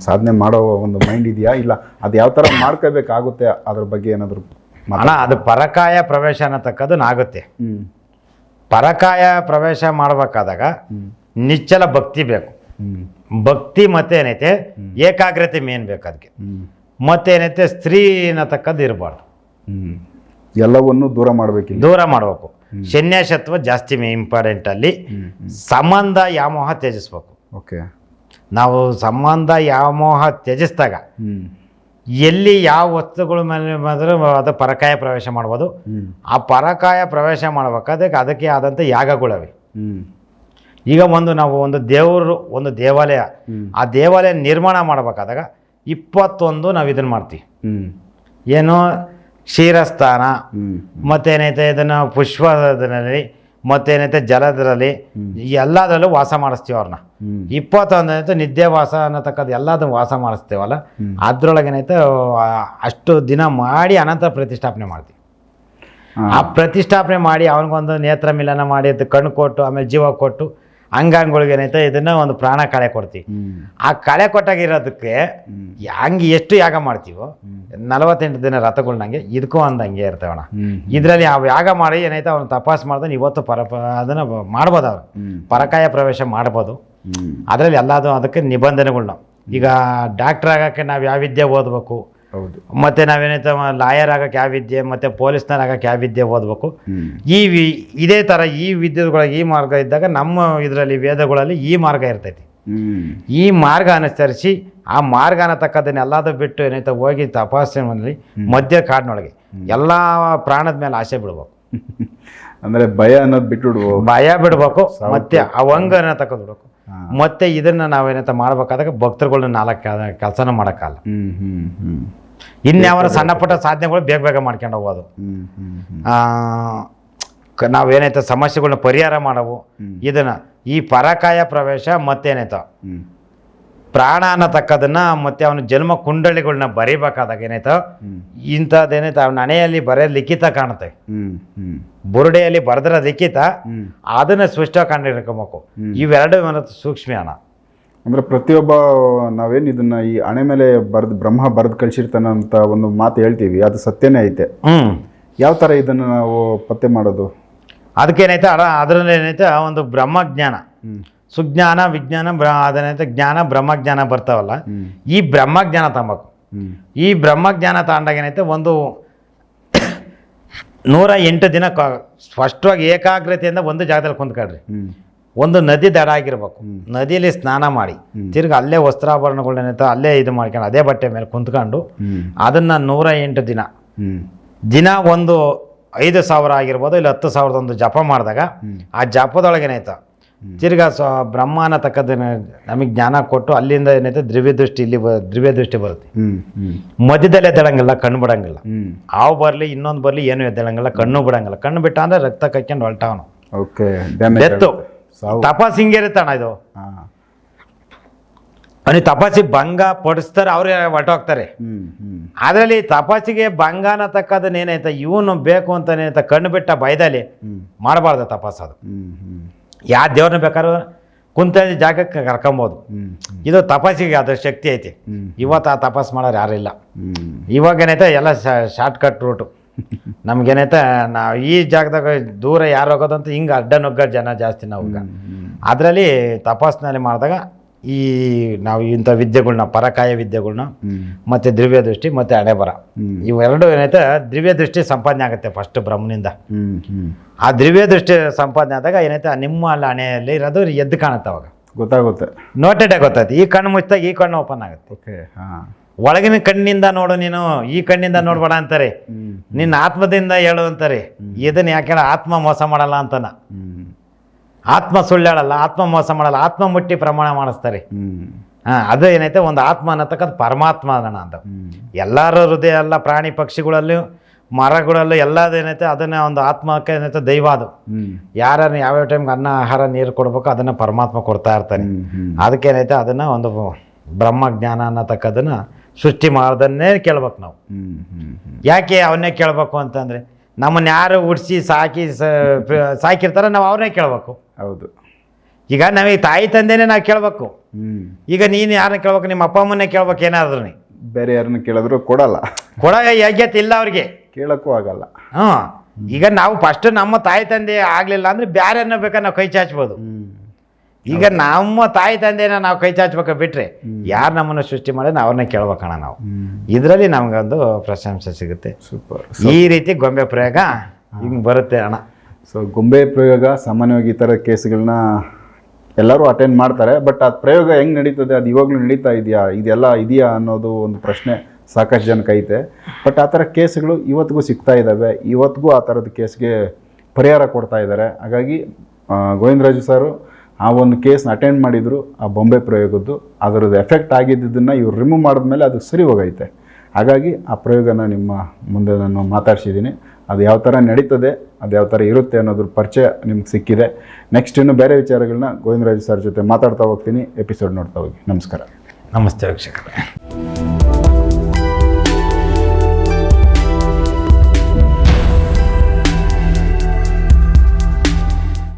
S1: ಸಾಧನೆ ಮಾಡೋ ಒಂದು ಮೈಂಡ್ ಇದೆಯಾ? ಇಲ್ಲ ಅದು ಯಾವ ಥರ ಮಾಡ್ಕೋಬೇಕಾಗುತ್ತೆ ಅದ್ರ ಬಗ್ಗೆ ಏನಾದರೂ
S2: ಅಣ್ಣ ಅದು ಪರಕಾಯ ಪ್ರವೇಶ ಅನ್ನತಕ್ಕದನ್ನ ಆಗುತ್ತೆ
S1: ಹ್ಞೂ
S2: ಪರಕಾಯ ಪ್ರವೇಶ ಮಾಡಬೇಕಾದಾಗ ನಿಚ್ಚಲ ಭಕ್ತಿ ಬೇಕು. ಭಕ್ತಿ ಮತ್ತೇನೈತೆ? ಏಕಾಗ್ರತೆ ಮೇನ್ ಬೇಕು ಅದಕ್ಕೆ ಮತ್ತೇನೈತೆ? ಸ್ತ್ರೀ ಅನ್ನತಕ್ಕದ್ದು ಇರಬಾರ್ದು.
S1: ಎಲ್ಲವನ್ನು ದೂರ ಮಾಡಬೇಕು
S2: ದೂರ ಮಾಡಬೇಕು. ಸನ್ಯಾಸತ್ವ ಜಾಸ್ತಿ ಇಂಪಾರ್ಟೆಂಟ್ ಅಲ್ಲಿ ಸಂಬಂಧ ಯಾಮೋಹ ತ್ಯಜಿಸ್ಬೇಕು.
S1: ಓಕೆ.
S2: ನಾವು ಸಂಬಂಧ ವ್ಯಾಮೋಹ ಮೋಹ ತ್ಯಜಿಸಿದಾಗ ಎಲ್ಲಿ ಯಾವ ವಸ್ತುಗಳ ಮೇಲೆ ಬಂದರೂ ಅದು ಪರಕಾಯ ಪ್ರವೇಶ ಮಾಡ್ಬೋದು. ಆ ಪರಕಾಯ ಪ್ರವೇಶ ಮಾಡ್ಬೇಕಾದ್ರೆ ಅದಕ್ಕೆ ಆದಂಥ ಯಾಗಗಳವೆ. ಈಗ ಒಂದು ನಾವು ಒಂದು ದೇವರು ಒಂದು ದೇವಾಲಯ ಆ ದೇವಾಲಯ ನಿರ್ಮಾಣ ಮಾಡಬೇಕಾದಾಗ ಇಪ್ಪತ್ತೊಂದು ನಾವು ಇದನ್ನು ಮಾಡ್ತೀವಿ. ಏನು? ಕ್ಷೀರಸ್ಥಾನ ಮತ್ತೇನೈತೆ ಇದನ್ನು ಪುಷ್ಪದಲ್ಲಿ ಮತ್ತೇನೈತೆ ಜಲದರಲ್ಲಿ ಎಲ್ಲದರಲ್ಲೂ ವಾಸ ಮಾಡಿಸ್ತೀವಿ ಅವ್ರನ್ನ. ಇಪ್ಪತ್ತೊಂದನೈತೆ ನಿದ್ದೆ ವಾಸ ಅನ್ನತಕ್ಕದ್ದು ಎಲ್ಲದನ್ನು ವಾಸ ಮಾಡಿಸ್ತೇವಲ್ಲ? ಅದ್ರೊಳಗೇನೈತೆ ಅಷ್ಟು ದಿನ ಮಾಡಿ ಅನಂತರ ಪ್ರತಿಷ್ಠಾಪನೆ ಮಾಡ್ತೀವಿ. ಆ ಪ್ರತಿಷ್ಠಾಪನೆ ಮಾಡಿ ಅವನಿಗೊಂದು ನೇತ್ರ ಮಿಲನ ಮಾಡಿ ಅದು ಕಣ್ಣು ಕೊಟ್ಟು ಆಮೇಲೆ ಜೀವ ಕೊಟ್ಟು ಅಂಗಾಂಗಗಳಿಗೆ ಏನೈತೆ ಇದನ್ನ ಒಂದು ಪ್ರಾಣ ಕಳೆ ಕೊಡ್ತೀವಿ. ಆ ಕಳೆ ಕೊಟ್ಟಾಗಿರೋದಕ್ಕೆ ಹಂಗೆ ಎಷ್ಟು ಯಾಗ ಮಾಡ್ತೀವೋ? ನಲವತ್ತೆಂಟು ದಿನ ರಥಗಳ್ನಂಗೆ ಇದಕ್ಕೂ ಅಂದಂಗೆ ಇರ್ತೇವಣ
S1: ಹ್ಮ್
S2: ಇದರಲ್ಲಿ ಆ ಯಾಗ ಮಾಡಿ ಏನೈತೆ ಅವ್ನು ತಪಾಸ್ ಮಾಡ್ದನ್ ಇವತ್ತು ಪರ ಅದನ್ನ ಮಾಡ್ಬೋದು ಅವ್ರು ಪರಕಾಯ ಪ್ರವೇಶ ಮಾಡ್ಬೋದು. ಅದರಲ್ಲಿ ಎಲ್ಲದೂ ಅದಕ್ಕೆ ನಿಬಂಧನೆಗಳ್ನ ಈಗ ಡಾಕ್ಟರ್ ಆಗೋಕ್ಕೆ ನಾವು ಯಾವ ವಿದ್ಯೆ ಓದಬೇಕು?
S1: ಹೌದು.
S2: ಮತ್ತು ನಾವೇನೈತೆ ಲಾಯರ್ ಆಗೋಕ್ಕೆ ಯಾವ ವಿದ್ಯೆ ಮತ್ತು ಪೊಲೀಸ್ನರ್ ಆಗೋಕ್ಕೆ ಯಾವ ವಿದ್ಯೆ ಓದಬೇಕು. ಈ ವಿ ಇದೇ ಥರ ಈ ವಿದ್ಯೆಗಳಿಗೆ ಈ ಮಾರ್ಗ ಇದ್ದಾಗ ನಮ್ಮ ಇದರಲ್ಲಿ ವೇದಗಳಲ್ಲಿ ಈ ಮಾರ್ಗ ಇರ್ತೈತಿ. ಈ ಮಾರ್ಗ ಅನುಸರಿಸಿ ಆ ಮಾರ್ಗನ ಎಲ್ಲಾದ್ರೂ ಬಿಟ್ಟು ಏನೈತೆ ಹೋಗಿ ತಪಾಸಣೆಯಲ್ಲಿ ಮಧ್ಯ ಕಾಡಿನೊಳಗೆ. ಎಲ್ಲ ಪ್ರಾಣದ ಮೇಲೆ ಆಸೆ ಬಿಡ್ಬೇಕು.
S1: ಅಂದ್ರೆ ಭಯ ಅನ್ನೋದು ಬಿಟ್ಟು
S2: ಭಯ ಬಿಡ್ಬೇಕು ಮತ್ತೆ ಅವಂಗನ ತಗೊಂಡ್ಬಿಡ್ಬೇಕು
S1: ಹಾ.
S2: ಮತ್ತೆ ಇದನ್ನ ನಾವೇನಂತ ಮಾಡ್ಬೇಕಾದಾಗ ಭಕ್ತರುಗಳನ್ನ ನಾಲ್ಕು ಕೆಲಸನ ಮಾಡೋಕ್ಕಲ್ಲ
S1: ಹ್ಮ್ ಹ್ಮ್ ಹ್ಮ್.
S2: ಇನ್ಯಾವರ ಸಣ್ಣ ಪುಟ್ಟ ಸಾಧನೆಗಳು ಬೇಗ ಬೇಗ ಮಾಡ್ಕೊಂಡು ಹೋಗೋದು. ನಾವೇನೈತೆ ಸಮಸ್ಯೆಗಳನ್ನ ಪರಿಹಾರ ಮಾಡವು. ಇದನ್ನ ಈ ಪರಕಾಯ ಪ್ರವೇಶ ಮತ್ತೇನೈತ?
S1: ಹ್ಮ್.
S2: ಪ್ರಾಣ ಅನ್ನತಕ್ಕದನ್ನ ಮತ್ತೆ ಅವನ ಜನ್ಮ ಕುಂಡಳಿಗಳನ್ನ ಬರಿಬೇಕಾದಾಗ ಏನಾಯ್ತು? ಇಂಥದ್ದೇನಾಯ್ತು ಅವನ ಹಣೆಯಲ್ಲಿ ಬರೆಯ ಲಿಖಿತ ಕಾಣುತ್ತೆ. ಬುರುಡೆಯಲ್ಲಿ ಬರೆದ್ರ ಲಿಖಿತ ಅದನ್ನ ಸ್ಪಷ್ಟ ಕಂಡಿಡ್ಕೊಬೇಕು ಇವೆರಡು ಸೂಕ್ಷ್ಮ ಅಣ್ಣ
S1: ಅಂದ್ರೆ ಪ್ರತಿಯೊಬ್ಬ ನಾವೇನು ಇದನ್ನ ಈ ಹಣೆ ಮೇಲೆ ಬರ್ದ್ ಬ್ರಹ್ಮ ಬರೆದು ಕಳ್ಸಿರ್ತಾನ ಅಂತ ಒಂದು ಮಾತು ಹೇಳ್ತೀವಿ. ಅದು ಸತ್ಯನೇ ಐತೆ.
S2: ಹ್ಮ್.
S1: ಯಾವ ತರ ಇದನ್ನ ನಾವು ಪತ್ತೆ ಮಾಡೋದು?
S2: ಅದಕ್ಕೇನೈತೆ ಅಡ ಅದರಲ್ಲಿ ಏನೈತೆ ಒಂದು ಬ್ರಹ್ಮಜ್ಞಾನ.
S1: ಹ್ಮ್.
S2: ಸುಜ್ಞಾನ ವಿಜ್ಞಾನ ಬ್ರ ಅಂತ ಜ್ಞಾನ ಬ್ರಹ್ಮಜ್ಞಾನ ಬರ್ತಾವಲ್ಲ ಈ ಬ್ರಹ್ಮಜ್ಞಾನ ತಗೋಬೇಕು ಈ ಬ್ರಹ್ಮಜ್ಞಾನ ತಗೊಂಡಾಗ ಏನೈತೆ? ಒಂದು ನೂರ ಎಂಟು ದಿನ ಕ- ಸ್ಪಷ್ಟವಾಗಿ ಏಕಾಗ್ರತೆಯಿಂದ ಒಂದು ಜಾಗದಲ್ಲಿ ಕುಂತ್ಕೊಳ್ರಿ. ಒಂದು ನದಿ ದಡ ಆಗಿರ್ಬೇಕು. ನದಿಯಲ್ಲಿ ಸ್ನಾನ ಮಾಡಿ ತಿರ್ಗಿ ಅಲ್ಲೇ ವಸ್ತ್ರಾಭರಣಗಳನ್ನೇನೈತೆ ಅಲ್ಲೇ ಇದು ಮಾಡ್ಕೊಂಡು ಅದೇ ಬಟ್ಟೆ ಮೇಲೆ ಕುಂತ್ಕೊಂಡು
S1: ಅದನ್ನ
S2: ಅದನ್ನು ನೂರ ಎಂಟು ದಿನ ದಿನ ಒಂದು ಐದು ಸಾವಿರ ಆಗಿರ್ಬೋದು ಇಲ್ಲ ಹತ್ತು ಸಾವಿರದ ಒಂದು ಜಪ ಮಾಡಿದಾಗ ಆ ಜಪದೊಳಗೆ ಏನಾಯ್ತು ತಿರ್ಗಾ ಸ್ವ ಬ್ರಹ್ಮಾನ ತಕ್ಕದ ನಮಗೆ ಜ್ಞಾನ ಕೊಟ್ಟು ಅಲ್ಲಿಂದ ಏನೈತೆ ದ್ರವ್ಯ ದೃಷ್ಟಿ ಇಲ್ಲಿ ಬ ದ್ರವ್ಯ ದೃಷ್ಟಿ ಬರುತ್ತೆ ಮಧ್ಯದಲ್ಲೇ ಎದ್ದೇಳಂಗಿಲ್ಲ ಕಣ್ಣು ಬಿಡಂಗಿಲ್ಲ. ಹಾವು ಬರಲಿ ಇನ್ನೊಂದು ಬರಲಿ ಏನು ಎದ್ದೇಳಂಗಿಲ್ಲ ಕಣ್ಣು ಬಿಡಂಗಿಲ್ಲ. ಕಣ್ಣು ಬಿಟ್ಟ ಅಂದ್ರೆ ರಕ್ತ ಕಕ್ಕೊಂಡು ಹೊಲ್ಟಾವನು
S1: ಓಕೆ ಎತ್ತು
S2: ತಪಾಸ್ ಹಿಂಗಿರುತ್ತಣ್ಣ ಇದು. ಅವನಿಗೆ ತಪಾಸಿ ಭಂಗ ಪಡಿಸ್ತಾರೆ
S1: ಹ್ಮ್ ಹ್ಮ್.
S2: ಅದರಲ್ಲಿ ತಪಾಸಿಗೆ ಭಂಗನ ತಕ್ಕದನ್ನ ಏನೈತೆ ಇವನು ಬೇಕು ಅಂತ ಏನೈತೆ ಕಣ್ಣು ಬಿಟ್ಟ ಭಯದಲ್ಲಿ
S1: ಮಾಡಬಾರ್ದ
S2: ಮಾಡಬಾರ್ದು ತಪಾಸ್ ಅದು.
S1: ಹ್ಮ್ ಹ್ಮ್.
S2: ಯಾವ ದೇವ್ರನ್ನ ಬೇಕಾದ್ರೂ ಕುಂತ ಜಾಗಕ್ಕೆ ಕರ್ಕೊಬೋದು. ಇದು ತಪಾಸಿಗೆ ಅದು ಶಕ್ತಿ ಐತಿ. ಇವತ್ತು ಆ ತಪಾಸ್ ಮಾಡೋರು ಯಾರು ಇಲ್ಲ.
S1: ಹ್ಮ್.
S2: ಇವಾಗ ಏನೈತೆ ಎಲ್ಲ ಶಾರ್ಟ್ ಕಟ್ ರೂಟು ನಮ್ಗೇನೈತೆ ನಾವು ಈ ಜಾಗದಾಗ ದೂರ ಯಾರು ಹೋಗೋದಂತ ಹಿಂಗೆ ಅಡ್ಡ ನುಗ್ಗ ಜನ ಜಾಸ್ತಿ ನಾವು ಅದರಲ್ಲಿ ತಪಾಸಣೆ ಮಾಡಿದಾಗ ಈ ನಾವು ಇಂಥ ವಿದ್ಯೆಗಳ್ನ ಪರಕಾಯ ವಿದ್ಯೆಗಳ್ನ ಮತ್ತು ದ್ರವ್ಯ ದೃಷ್ಟಿ ಮತ್ತು
S1: ಹಣೆಬರ.
S2: ಇವೆರಡು ಏನೈತೆ ದ್ರವ್ಯ ದೃಷ್ಟಿ ಸಂಪಾದನೆ ಆಗುತ್ತೆ ಫಸ್ಟ್ ಬ್ರಹ್ಮನಿಂದ.
S1: ಹ್ಮ್ ಹ್ಮ್.
S2: ಆ ದ್ರವ್ಯ ದೃಷ್ಟಿ ಸಂಪಾದನೆ ಆದಾಗ ಏನೈತೆ ನಿಮ್ಮ ಅಲ್ಲಿ ಹಣೆಯಲ್ಲಿ ಇರೋದು ಎದ್ದು ಕಾಣುತ್ತೆ ಅವಾಗ.
S1: ಗೊತ್ತಾಗುತ್ತೆ.
S2: ನೋಟೆಡೆ ಗೊತ್ತಾಯ್ತು. ಈ ಕಣ್ಣು ಮುಚ್ಚಿದಾಗ ಈ ಕಣ್ಣು ಓಪನ್ ಆಗುತ್ತೆ.
S1: ಓಕೆ ಹಾ.
S2: ಒಳಗಿನ ಕಣ್ಣಿಂದ ನೋಡು ನೀನು ಈ ಕಣ್ಣಿಂದ ನೋಡ್ಬೇಡ ಅಂತಾರೆ. ನಿನ್ನ ಆತ್ಮದಿಂದ ಹೇಳು ಅಂತಾರೆ. ಇದನ್ನ ಯಾಕೆ ಆತ್ಮ ಮೋಸ ಮಾಡಲ್ಲ ಅಂತನ. ಆತ್ಮ ಸುಳ್ಳಾಡಲ್ಲ ಆತ್ಮ ಮೋಸ ಮಾಡಲ್ಲ ಆತ್ಮ ಮುಟ್ಟಿ ಪ್ರಮಾಣ ಮಾಡಿಸ್ತಾರೆ.
S1: ಹ್ಮ್
S2: ಅದು ಏನೈತೆ? ಒಂದು ಆತ್ಮ ಅನ್ನತಕ್ಕಂಥ ಪರಮಾತ್ಮ ಅದನ್ನ ಅಂತ. ಎಲ್ಲರ ಹೃದಯ ಎಲ್ಲ ಪ್ರಾಣಿ ಪಕ್ಷಿಗಳಲ್ಲೂ ಮರಗಳಲ್ಲೂ ಎಲ್ಲದ ಏನೈತೆ? ಅದನ್ನ ಒಂದು ಆತ್ಮಕ್ಕೆ ಏನೈತೆ? ದೈವ ಅದು.
S1: ಯಾರು
S2: ಯಾರನ್ನ ಯಾವ್ಯಾವ ಟೈಮ್ಗೆ ಅನ್ನ ಆಹಾರ ನೀರು ಕೊಡ್ಬೇಕು ಅದನ್ನ ಪರಮಾತ್ಮ ಕೊಡ್ತಾ ಇರ್ತಾನೆ. ಅದಕ್ಕೇನೈತೆ ಅದನ್ನ ಒಂದು ಬ್ರಹ್ಮ ಜ್ಞಾನ ಅನ್ನತಕ್ಕದನ್ನ ಸೃಷ್ಟಿ ಮಾಡೋದನ್ನೇ ಕೇಳ್ಬೇಕು ನಾವು. ಯಾಕೆ ಅವನ್ನೇ ಕೇಳಬೇಕು ಅಂತಂದರೆ ನಮ್ಮನ್ನ ಯಾರು ಉಡ್ಸಿ ಸಾಕಿ ಸಾಕಿರ್ತಾರ ಸಾಕಿರ್ತಾರೆ ನಾವು ಅವ್ರನ್ನೇ ಕೇಳಬೇಕು.
S1: ಹೌದು.
S2: ಈಗ ನಮಗೆ ತಾಯಿ ತಂದೆನೇ ನಾವು ಕೇಳಬೇಕು. ಈಗ ನೀನು ಯಾರನ್ನ ಕೇಳ್ಬೇಕು ನಿಮ್ಮ ಅಪ್ಪ ಅಮ್ಮನೇ ಕೇಳ್ಬೇಕು ಏನಾದ್ರೂ
S1: ಬೇರೆ ಯಾರನ್ನ ಕೇಳಿದ್ರು ಕೊಡಲ್ಲ.
S2: ಕೊಡೋ ಯೋಗ್ಯತೆ ಇಲ್ಲ ಅವ್ರಿಗೆ.
S1: ಕೇಳಕ್ಕೂ ಆಗಲ್ಲ.
S2: ಹಾ ಈಗ ನಾವು ಫಸ್ಟ್ ನಮ್ಮ ತಾಯಿ ತಂದೆ ಆಗಲಿಲ್ಲ ಅಂದ್ರೆ ಬ್ಯಾರನ್ನ ಬೇಕಾದ್ರೆ ನಾವು ಕೈ ಚಾಚ್ಬೋದು. ಈಗ ನಮ್ಮ ತಾಯಿ ತಂದೆನ ನಾವು ಕೈ ಚಾಚ್ಬೇಕು ಬಿಟ್ರೆ ಯಾರು ನಮ್ಮನ್ನು ಸೃಷ್ಟಿ ಮಾಡಿದ್ರೆ ಅವ್ರನ್ನ ಕೇಳ್ಬೇಕಣ್ಣ ನಾವು. ಇದರಲ್ಲಿ ನಮಗೊಂದು ಪ್ರಶಂಸೆ ಸಿಗುತ್ತೆ.
S1: ಸೂಪರ್.
S2: ಈ ರೀತಿ ಗೊಂಬೆ ಪ್ರಯೋಗ ಹಿಂಗೆ ಬರುತ್ತೆ ಅಣ್ಣ.
S1: ಸೊ ಗೊಂಬೆ ಪ್ರಯೋಗ ಸಾಮಾನ್ಯವಾಗಿ ಈ ಥರ ಕೇಸ್ಗಳನ್ನ ಎಲ್ಲರೂ ಅಟೆಂಡ್ ಮಾಡ್ತಾರೆ ಬಟ್ ಅದು ಪ್ರಯೋಗ ಹೆಂಗ್ ನಡೀತದೆ ಅದು ಇವಾಗ್ಲೂ ನಡೀತಾ ಇದೆಯಾ ಇದೆಲ್ಲ ಇದೆಯಾ ಅನ್ನೋದು ಒಂದು ಪ್ರಶ್ನೆ ಸಾಕಷ್ಟು ಜನ ಐತೆ. ಬಟ್ ಆ ಥರ ಕೇಸ್ಗಳು ಇವತ್ತಿಗೂ ಸಿಗ್ತಾ ಇದ್ದಾವೆ ಇವತ್ತಿಗೂ ಆ ತರದ ಕೇಸ್ಗೆ ಪರಿಹಾರ ಕೊಡ್ತಾ ಇದ್ದಾರೆ ಹಾಗಾಗಿ ಗೋವಿಂದರಾಜು ಸರು ಆ ಒಂದು ಕೇಸ್ನ ಅಟೆಂಡ್ ಮಾಡಿದರು ಆ ಬೊಂಬೆ ಪ್ರಯೋಗದ್ದು. ಅದರದ್ದು ಎಫೆಕ್ಟ್ ಆಗಿದ್ದನ್ನು ಇವ್ರು ರಿಮೂವ್ ಮಾಡಿದ್ಮೇಲೆ ಅದು ಸರಿ ಹೋಗೈತೆ. ಹಾಗಾಗಿ ಆ ಪ್ರಯೋಗನ ನಿಮ್ಮ ಮುಂದೆ ನಾನು ಮಾತಾಡ್ಸಿದ್ದೀನಿ. ಅದು ಯಾವ ಥರ ನಡೀತದೆ, ಅದು ಯಾವ ಥರ ಇರುತ್ತೆ ಅನ್ನೋದ್ರ ಪರಿಚಯ ನಿಮ್ಗೆ ಸಿಕ್ಕಿದೆ. ನೆಕ್ಸ್ಟ್ ಇನ್ನು ಬೇರೆ ವಿಚಾರಗಳನ್ನ ಗೋವಿಂದರಾಜು ಸರ್ ಜೊತೆ ಮಾತಾಡ್ತಾ ಹೋಗ್ತೀನಿ. ಎಪಿಸೋಡ್ ನೋಡ್ತಾ ಹೋಗಿ. ನಮಸ್ಕಾರ.
S2: ನಮಸ್ತೆ ವೀಕ್ಷಕರೇ.